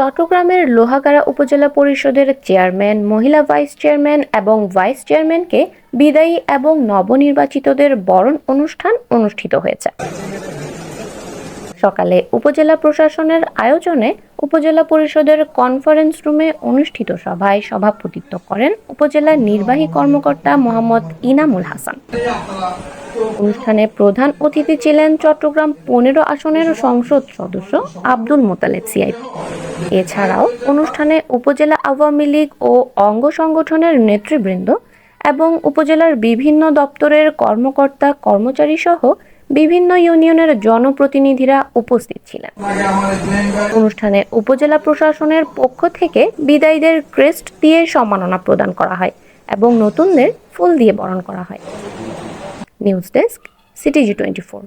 চট্টগ্রামের লোহাগাড়া উপজেলা পরিষদের চেয়ারম্যান, মহিলা ভাইস চেয়ারম্যান এবং ভাইস চেয়ারম্যানকে বিদায়ী এবং নবনির্বাচিতদের বরণ অনুষ্ঠান অনুষ্ঠিত হয়েছে। সকালে উপজেলা প্রশাসনের আয়োজনে উপজেলা পরিষদের কনফারেন্স রুমে অনুষ্ঠিত সভায় সভাপতিত্ব করেন উপজেলা নির্বাহী কর্মকর্তা মোহাম্মদ ইনামুল হাসান। অনুষ্ঠানে প্রধান অতিথি ছিলেন চট্টগ্রাম পনেরো আসনের সংসদ সদস্য আব্দুল মোতালেব সিআই এছাড়াও অনুষ্ঠানে উপজেলা আওয়ামী লীগ ও অঙ্গ সংগঠনের নেতৃবৃন্দ এবং উপজেলার বিভিন্ন দপ্তরের কর্মকর্তা কর্মচারী সহ বিভিন্ন ইউনিয়নের জনপ্রতিনিধিরা উপস্থিত ছিলেন। অনুষ্ঠানে উপজেলা প্রশাসনের পক্ষ থেকে বিদায়ীদের ক্রেস্ট দিয়ে সম্মাননা প্রদান করা হয় এবং নতুনদের ফুল দিয়ে বরণ করা হয়। News desk, CTG twenty four.